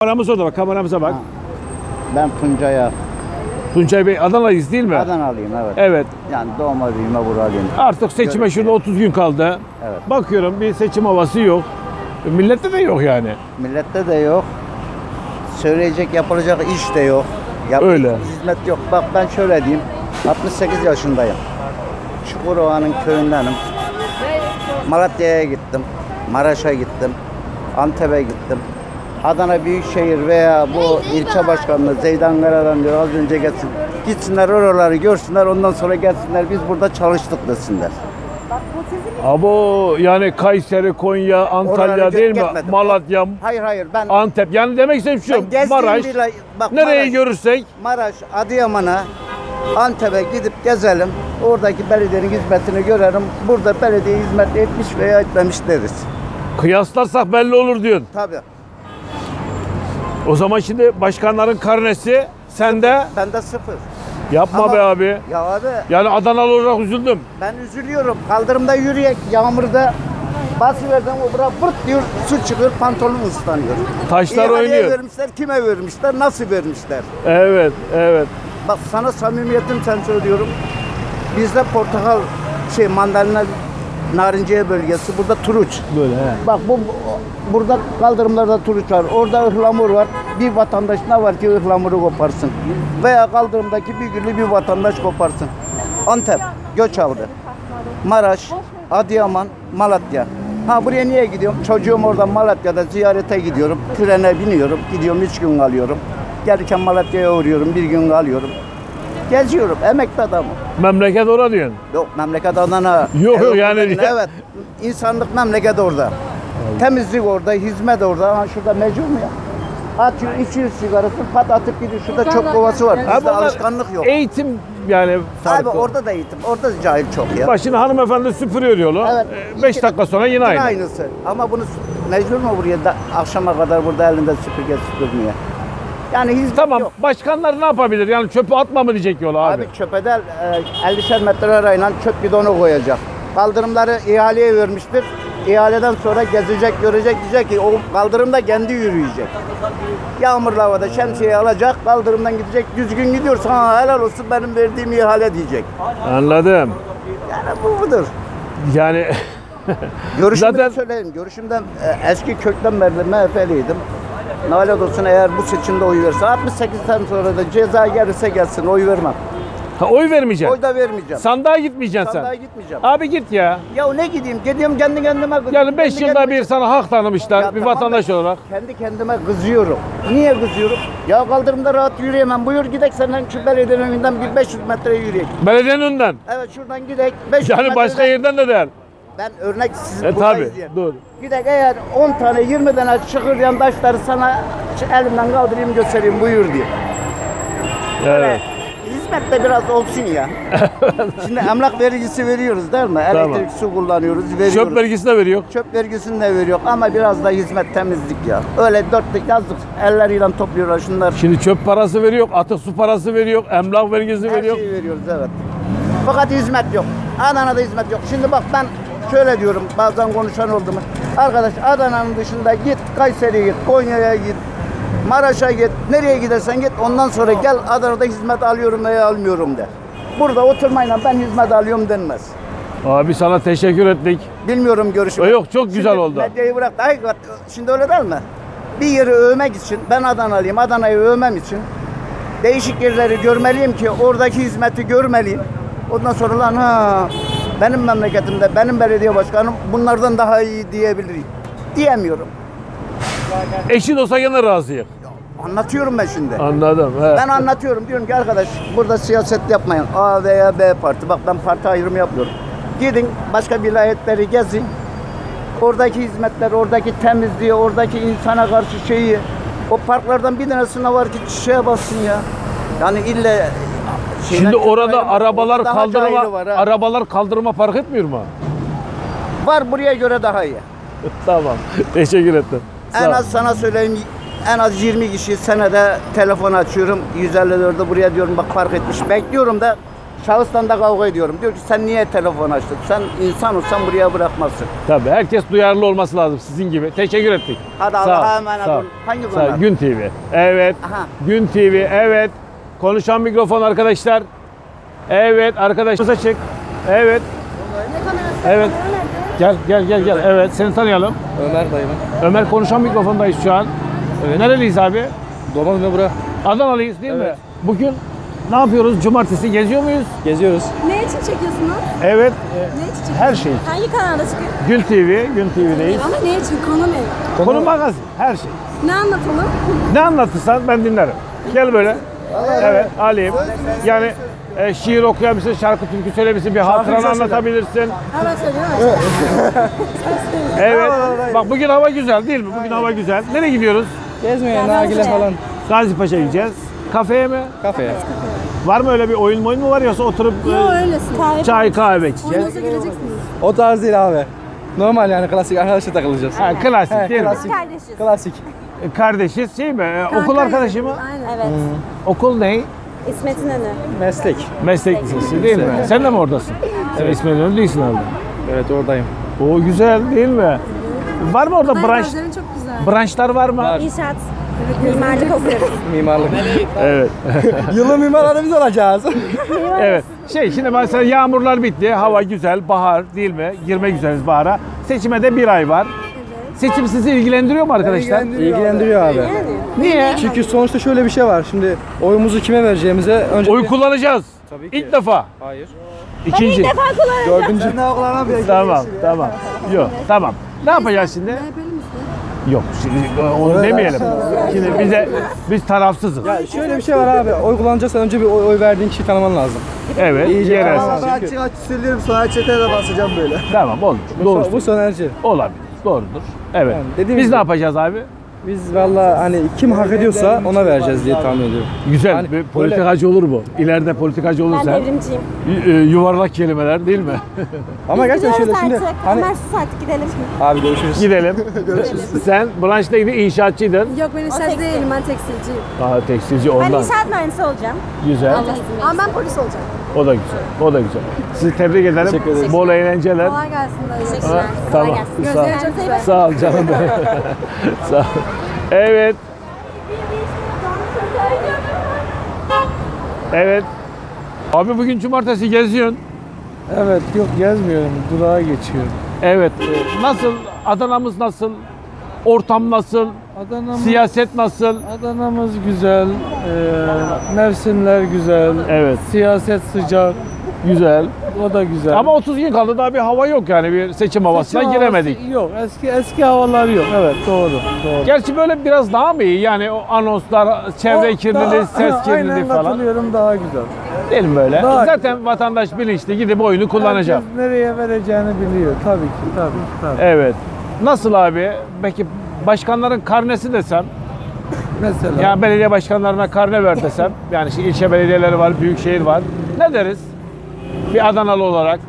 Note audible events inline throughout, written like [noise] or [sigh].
Kameramız orada bak kameramıza bak. Ha. Ben Tuncay'a Tuncay Bey Adana'yız değil mi? Adanalıyım evet. Evet. Yani doğma büyüme buralıyım. Artık seçime şurada 30 gün kaldı. Evet. Bakıyorum bir seçim havası yok. Millette de yok yani. Millette de yok. Söyleyecek yapılacak iş de yok. Yap- Öyle. Hizmet yok. Bak ben şöyle diyeyim. 68 yaşındayım. Çukurova'nın köyündenim. Malatya'ya gittim. Maraş'a gittim. Antep'e gittim. Adana Büyükşehir veya bu ilçe başkanlığı Zeydan Karadan diyor az önce gelsin. Gitsinler oraları görsünler ondan sonra gelsinler biz burada çalıştık desinler. Abo yani Kayseri, Konya, Antalya Oralara değil mi? gitmedim. Malatya, Hayır hayır ben, Antep. Yani demek istediğim ben şu. gezdiğim Maraş. bile- bak, Nereyi Maraş- görürsek Maraş, Adıyaman'a, Antep'e gidip gezelim. Oradaki belediyenin hizmetini görelim. Burada belediye hizmet etmiş veya etmemiş deriz. kıyaslarsak belli olur diyorsun. Tabii. O zaman şimdi başkanların karnesi sende. Bende sıfır. Yapma Ama- be abi. Ya abi Yani Adanalı olarak üzüldüm. ben üzülüyorum. Kaldırımda yürüyek, yağmurda basıverdim o bırak vırt diyor su çıkıyor pantolon ıslanıyor. Taşlar İhaleye oynuyor. vermişler, kime vermişler, nasıl vermişler? Evet, evet. Bak sana samimiyetim sen söylüyorum. Bizde portakal, şey mandalina, narinciye bölgesi, burada turuç. Böyle he. Bak bu burada kaldırımlarda turuç var. Orada ıhlamur var. Bir vatandaş ne var ki ıhlamuru koparsın. Veya kaldırımdaki bir güllü bir vatandaş koparsın. Antep göç aldı. Maraş, Adıyaman, Malatya. Ha buraya niye gidiyorum? Çocuğum orada Malatya'da ziyarete gidiyorum. Trene biniyorum. Gidiyorum üç gün kalıyorum. Gelirken Malatya'ya uğruyorum. Bir gün kalıyorum. Geziyorum. Emekli adamım. Memleket orada diyorsun. Yok memleket Adana. Yok, yok, yani- [laughs] Evet. İnsanlık memleket orada. Temizlik orada, hizmet orada. Ha şurada mecbur mu ya? Atıyor, içiyor sigarasını, pat atıp gidiyor. Şurada çok kovası var. Bizde alışkanlık yok. Eğitim yani Abi farklı. orada da eğitim, orada da cahil çok ya. Başını hanımefendi süpürüyor yolu. Evet. 5 dakika sonra yine Yine aynı. aynısı. Ama bunu mecbur mu buraya da akşama kadar burada elinde süpürge süpürmeye? Yani hizmet Tamam. yok. Başkanlar ne yapabilir? Yani çöpü atma mı diyecek yola abi? Abi, çöpede e, 50'şer metre arayla çöp bidonu koyacak. Kaldırımları ihaleye vermiştir. İhaleden sonra gezecek, görecek, diyecek ki o kaldırımda kendi yürüyecek. Yağmurlu havada şemsiyeyi alacak, kaldırımdan gidecek, düzgün gidiyorsa ha, helal olsun benim verdiğim ihale diyecek. Anladım. Yani bu budur. Yani [laughs] Görüşümden Zaten- söyleyeyim, görüşümden e, eski kökten beri MHP'liydim. Nalet olsun eğer bu seçimde oy verirse 68'den sonra da ceza gelirse gelsin oy vermem. Ha, oy vermeyeceksin. Oy da vermeyeceğim. Sandığa gitmeyeceksin Sandığa sen. gitmeyeceğim. Abi git ya. Ya ne gideyim? Gidiyorum kendi kendime kızıyorum. Yani 5 Kendi yılda bir sana hak tanımışlar bir vatandaş da olarak. Kendi kendime kızıyorum. Niye kızıyorum? Ya kaldırımda rahat yürüyemem. Buyur gidek senden şu belediyenin önünden bir 500 metre yürüyek. Belediyenin önünden. Evet şuradan gidek. 500 Yani metreden- başka yerden de der. Ben örnek siz E buradayız tabi. diye. Dur. Gidek eğer 10 tane 20 tane çıkırlayan taşları sana şu elimden kaldırayım göstereyim buyur diye. Evet. Hizmet de biraz olsun ya. [laughs] Şimdi emlak vergisi veriyoruz değil mi? Tamam. Elektrik, su kullanıyoruz, veriyoruz. Çöp vergisi de veriyor. Çöp vergisini de veriyor ama biraz da hizmet temizlik ya. Öyle dörtlük yazdık elleriyle topluyorlar şunlar. Şimdi çöp parası veriyor, atık su parası veriyor, emlak vergisi Her veriyor. şeyi veriyoruz evet. Fakat hizmet yok. Adana'da hizmet yok. Şimdi bak ben şöyle diyorum bazen konuşan oldu mu? Arkadaş Adana'nın dışında git Kayseri'ye git, Konya'ya git, Maraş'a git, nereye gidersen git ondan sonra gel Adana'da hizmet alıyorum veya almıyorum de. Burada oturmayla ben hizmet alıyorum denmez. Abi sana teşekkür ettik. Bilmiyorum görüşümü. Yok, çok güzel Şimdi oldu. Medyayı bırak. Ay, şimdi öyle değil mi? Bir yeri övmek için, ben Adanalıyım, Adana'yı övmem için değişik yerleri görmeliyim ki oradaki hizmeti görmeliyim. Ondan sonra lan ha benim memleketimde, benim belediye başkanım bunlardan daha iyi diyebilirim. Diyemiyorum. Eşit olsa gene razıyım. Anlatıyorum ben şimdi. Anladım. He. Ben anlatıyorum. Diyorum ki arkadaş burada siyaset yapmayın. A veya B parti. Bak ben parti ayrımı yapıyorum. Gidin başka vilayetleri gezin. Oradaki hizmetler, oradaki temizliği, oradaki insana karşı şeyi. O parklardan bir tanesine var ki çiçeğe bassın ya. Yani ille Şimdi orada arabalar kaldırma var, ha. arabalar kaldırma fark etmiyor mu? var buraya göre daha iyi. [laughs] tamam. Teşekkür ettim. En az sana söyleyeyim en az 20 kişi senede telefon açıyorum. 154'de buraya diyorum bak fark etmiş. Bekliyorum da Şahıstan da kavga ediyorum. Diyor ki sen niye telefon açtın? Sen insan olsan buraya bırakmazsın. Tabii herkes duyarlı olması lazım sizin gibi. Teşekkür ettik. Hadi Sağ Allah'a ol, emanet sağ ol. olun. Hangi Sağ ol. Gün TV. Evet. Aha. Gün TV. Evet. Konuşan mikrofon arkadaşlar. Evet arkadaşımız açık. Evet. Evet. Gel gel gel gel. Evet seni tanıyalım. Ömer dayım. Ömer konuşan mikrofondayız şu an. Evet. Nereliyiz abi? Doğma büyüme bura. Adanalıyız değil mi? Evet. Bugün ne yapıyoruz? Cumartesi geziyor muyuz? Geziyoruz. Ne için çekiyorsunuz? Evet. Ne için çekiyorsunuz? Her şey. Hangi kanalda çıkıyor? Gün TV, Gün TV'deyiz. Ama ne için? Konu ne? Konu magazin, her şey. Ne anlatalım? Ne anlatırsan ben dinlerim. Gel böyle. Evet, alayım. Yani e, şiir okuyabilirsin, şarkı türkü söyleyebilirsin, bir hatıranı anlatabilirsin. Hemen söylüyorum. Evet. Bak bugün hava güzel değil mi? Bugün hava güzel. Nereye gidiyoruz? Gezmeye, nargile falan. Gazi Paşa gideceğiz. Kafeye mi? Kafeye. Var mı öyle bir oyun oyun mu var yoksa oturup e, Yok öylesin. Kahve çay kahve içeceğiz? Oyunuza gireceksiniz. O tarz değil abi. Normal yani klasik arkadaşla takılacağız. Ha, klasik He, değil mi? klasik. Kardeşiz. Klasik. Kardeşiz şey mi? E, okul arkadaşı mı? Aynen. Evet. Okul ne? İsmet İnönü. Meslek. Meslek lisesi değil mi? Sen de mi oradasın? Sen İsmail Önü değilsin herhalde. Evet oradayım. O güzel değil mi? Var mı orada branş? Çok güzel. branşlar var mı? Var. İnşaat. Mimarlık okuyoruz. Mimarlık. Evet. [laughs] Yılın mimarları biz olacağız. [laughs] evet. Şey şimdi mesela yağmurlar bitti. Hava güzel. Bahar değil mi? Girmek üzereyiz bahara. Seçime de bir ay var. Seçim sizi ilgilendiriyor mu arkadaşlar? İlgilendiriyor abi. Niye? Çünkü sonuçta şöyle bir şey var. Şimdi oyumuzu kime vereceğimize önce... Oy kullanacağız. Tabii ki. İlk defa. Hayır. İkinci. Dördüncü. Tamam, tamam. Yok, tamam. Ne yapacağız şimdi? Yok, şimdi onu demeyelim. Şimdi bize biz tarafsızız. Ya şöyle bir şey var abi. Oy kullanacaksan önce bir oy, oy verdiğin kişiyi tanıman lazım. Evet, İyice yerel. Ben açık açık söylüyorum sonra çeteye de basacağım böyle. Tamam, olur. Doğru. Bu sonerci. Olabilir. Doğrudur. Evet. Yani dediğim Biz gibi- ne yapacağız abi? Biz valla hani kim hak ediyorsa ona vereceğiz diye tahmin ediyorum. Güzel. Hani bir politikacı olur bu. İleride politikacı Ben olursa devrimciyim. y- e, yuvarlak kelimeler değil mi? Ama gerçekten şöyle Gidiyoruz şimdi artık. hani Ömer sus artık gidelim. abi görüşürüz. Gidelim. [laughs] Sen branş neydi? İnşaatçıydın. Yok ben inşaat değilim ben tekstilciyim. Aa, tekstilci Ben ondan. inşaat mühendisi olacağım. Güzel. Ama ben polis olacağım. O da güzel. O da güzel. Sizi tebrik ederim. Teşekkür ederiz. Bol eğlenceler. Kolay gelsin Teşekkürler. tamam. Kolay gelsin. Sağ çok güzel. Sağ ol canım. [laughs] Sağ ol. Evet. Evet. Abi bugün cumartesi geziyorsun. Evet yok gezmiyorum. Durağa geçiyorum. Evet. Nasıl? Adana'mız nasıl? Ortam nasıl? Adana'mız, Siyaset nasıl? Adana'mız güzel. e, mevsimler güzel. Evet. Siyaset sıcak. Güzel. O da güzel. Ama 30 gün kaldı daha bir hava yok yani bir seçim havasına Seçim giremedik. havası Yok. Eski eski havalar yok. Evet doğru. Doğru. Gerçi böyle biraz daha mı iyi? Yani o anonslar, çevre O kirliliği, daha- ses [laughs] kirliliği Aynen falan. katılıyorum daha güzel. Değil mi böyle? Daha Zaten vatandaş bilinçli gidip oyunu kullanacak. Herkes nereye vereceğini biliyor. Tabii ki. Tabii. tabii. Evet. Nasıl abi? Peki başkanların karnesi desem, Mesela. yani belediye başkanlarına karne ver desem, [laughs] yani şimdi ilçe belediyeleri var, büyükşehir var. Ne deriz? Bir Adanalı olarak.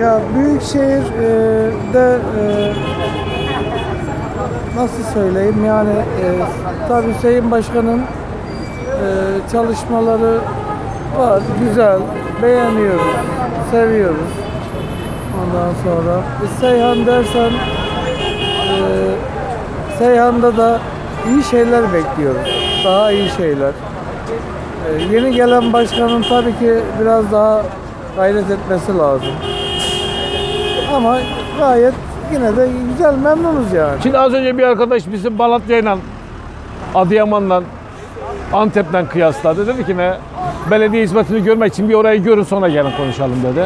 Ya Büyükşehir'de e, nasıl söyleyeyim yani e, tabii Hüseyin Başkan'ın e, çalışmaları var, güzel, beğeniyoruz, seviyoruz. Ondan sonra e, Seyhan dersen e, Seyhan'da da iyi şeyler bekliyoruz, daha iyi şeyler. E, yeni gelen başkanın tabii ki biraz daha gayret etmesi lazım. Ama gayet yine de güzel memnunuz yani. Şimdi az önce bir arkadaş bizim Malatya'yla, Adıyaman'la, Antep'ten kıyasladı. Dedi ki ne? Belediye hizmetini görmek için bir orayı görün sonra gelin konuşalım dedi.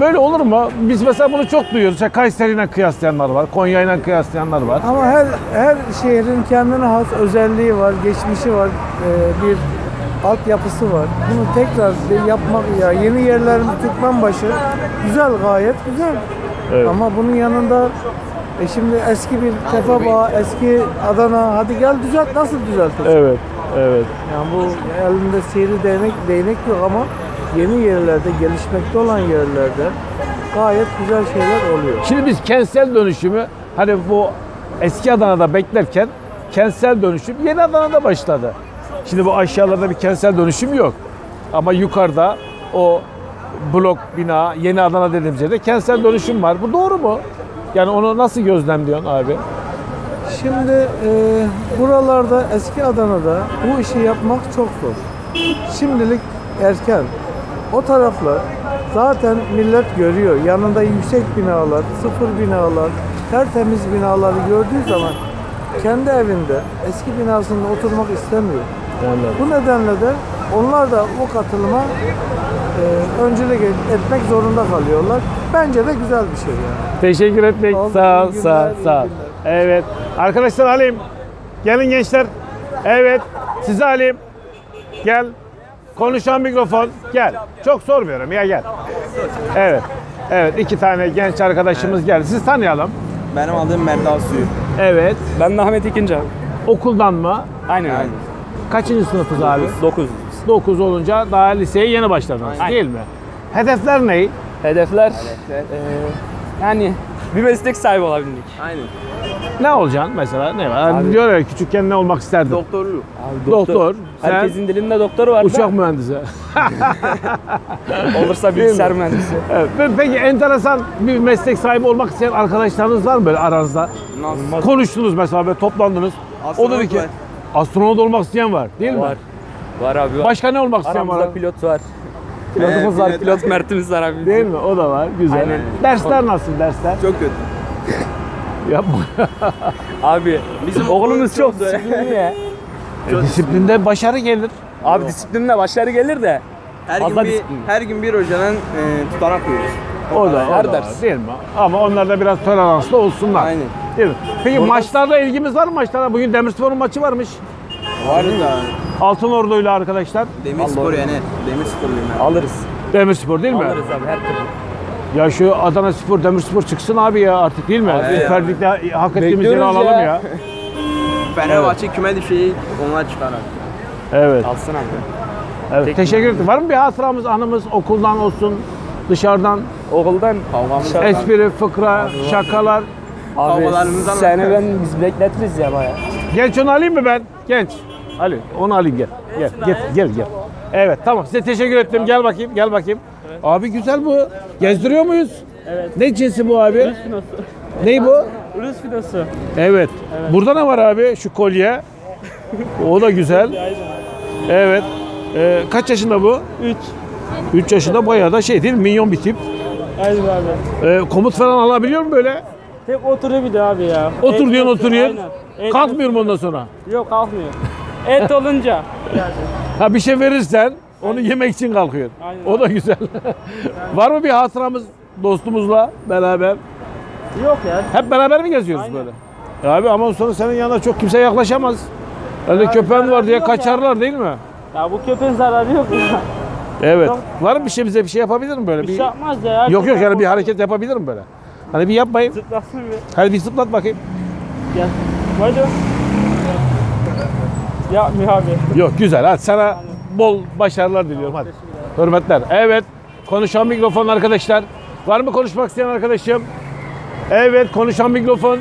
Böyle olur mu? Biz mesela bunu çok duyuyoruz. İşte Kayseri'yle kıyaslayanlar var, Konya'yla kıyaslayanlar var. Ama her her şehrin kendine has özelliği var, geçmişi var, e, bir altyapısı var. Bunu tekrar yapmak ya yeni yerlerimiz Türkmenbaşı güzel gayet güzel. Evet. Ama bunun yanında e şimdi eski bir Tefebağ, eski Adana hadi gel düzelt nasıl düzeltir? Evet, evet. Yani bu elinde sihirli değnek, değnek yok ama yeni yerlerde, gelişmekte olan yerlerde gayet güzel şeyler oluyor. Şimdi biz kentsel dönüşümü hani bu eski Adana'da beklerken kentsel dönüşüm yeni Adana'da başladı. Şimdi bu aşağılarda bir kentsel dönüşüm yok. Ama yukarıda o blok bina, yeni Adana dediğimiz yerde kentsel dönüşüm var. Bu doğru mu? Yani onu nasıl gözlemliyorsun abi? Şimdi e, buralarda eski Adana'da bu işi yapmak çok zor. Şimdilik erken. O taraflar zaten millet görüyor. Yanında yüksek binalar, sıfır binalar, tertemiz binaları gördüğü zaman kendi evinde eski binasında oturmak istemiyor. Bu nedenle de onlar da o katılıma e, öncülük et- etmek zorunda kalıyorlar. Bence de güzel bir şey yani. Teşekkür etmek. Sağ ol, sağ ol, sağ ol. Evet. Arkadaşlar alayım. Gelin gençler. Evet. Sizi alayım. Gel. Konuşan mikrofon. Gel. Çok sormuyorum ya gel. Evet. Evet iki tane genç arkadaşımız geldi. Sizi tanıyalım. Benim aldığım Merdal suyu. Evet. Ben de Ahmet İkinci abi. Okuldan mı? Aynen abi. Kaçıncı sınıfız abi? 9. 9 olunca daha liseye yeni başladınız değil mi? Hedefler ne? Hedefler eee, yani bir meslek sahibi olabilmek. Aynen. Ne olacaksın mesela? Ne var? Hani diyor ya küçükken ne olmak isterdin? Doktorluk. Abi, Doktor. Sen Herkesin dilinde doktoru var. uçak mühendisi. [laughs] olursa bilgisayar mühendisi. Evet. Pe- Peki enteresan bir meslek sahibi olmak isteyen arkadaşlarınız var mı böyle aranızda? Nasıl? Konuştunuz mesela böyle toplandınız. o Astronot dedi ki var. astronot olmak isteyen var değil mi? Var. Var abi var. Başka ne olmak isteyen var? Aramızda pilot var. Pilotumuz var, pilot- Mert'imiz var abi. Değil mi? O da var. Güzel. Aynen. Dersler nasıl dersler? Çok kötü. [laughs] Yapma. Abi Bizim oğlumuz çok disiplinli ya. [laughs] E, disiplinde başarı gelir. Abi disiplinle başarı gelir de. Her gün bir, disiplin. her gün bir hocanın e, tutanak koyuyoruz. O da, Her o da ders. var, değil mi? Ama onlar da biraz toleranslı olsunlar. Aynen. Değil mi? Peki Burada- maçlarla ilgimiz var mı maçlara? Bugün Demirspor'un maçı varmış. Var da Altın Ordu'yla arkadaşlar. demir spor yani. Demir sporluyum ben. Alırız. Demirspor değil mi? Alırız abi her türlü. Ya şu Adana Spor, Demirspor çıksın abi ya artık değil mi? Abi Süper. Lig'de hak ettiğimiz yeri alalım ya. ya. [laughs] Fenerbahçe küme düşeyi onlar çıkar abi. Evet. Alsın abi. evet. Tek- Teşekkür ederim. Var mı bir hatıramız, anımız okuldan olsun, dışarıdan? Okuldan Kavgamız dışarıdan- Espri, fıkra, şakalar. Abi seni ben biz bekletiriz ya baya. Genç onu alayım mı ben? Genç. Ali onu alayım gel. Gel gel gel gel. Evet tamam size teşekkür ettim. Gel bakayım gel bakayım. Abi güzel bu. Gezdiriyor muyuz? Evet. Ne cinsi bu abi? Rus finosu. Ney bu? Rus fidosu. Evet. Burada ne var abi? Şu kolye. O da güzel. Evet. Ee, kaç yaşında bu? 3. 3 yaşında bayağı da şey değil mi? Minyon bir tip. Aynen abi. Ee, komut falan alabiliyor mu böyle? Tek oturuyor bir de abi ya. Otur diyorsun oturuyor. Et Kalkmıyor mu ondan sonra? Yok kalkmıyor. Et olunca. Ha bir şey verirsen onu yemek için kalkıyor. Aynen. O da güzel. Var mı bir hatıramız dostumuzla beraber? Yok ya. Hep beraber mi geziyoruz Aynen. böyle? Ya abi ama sonra senin yanına çok kimse yaklaşamaz. Öyle köpeğin var diye yok ya. kaçarlar değil mi? Ya bu köpeğin zararı yok ya. Evet. Yok. Var mı bir şey bize bir şey yapabilir mi böyle? Bir şey yapmaz ya. Yok yok yani bir hareket yapabilir mi böyle? Hani bir yapmayın. Zıplasın bir. Hadi bir zıplat bakayım. Gel. Hadi. Yapmıyor abi. Yok güzel. Hadi sana bol başarılar diliyorum hadi. Hürmetler. Evet. Konuşan mikrofon arkadaşlar. Var mı konuşmak isteyen arkadaşım? Evet konuşan mikrofon.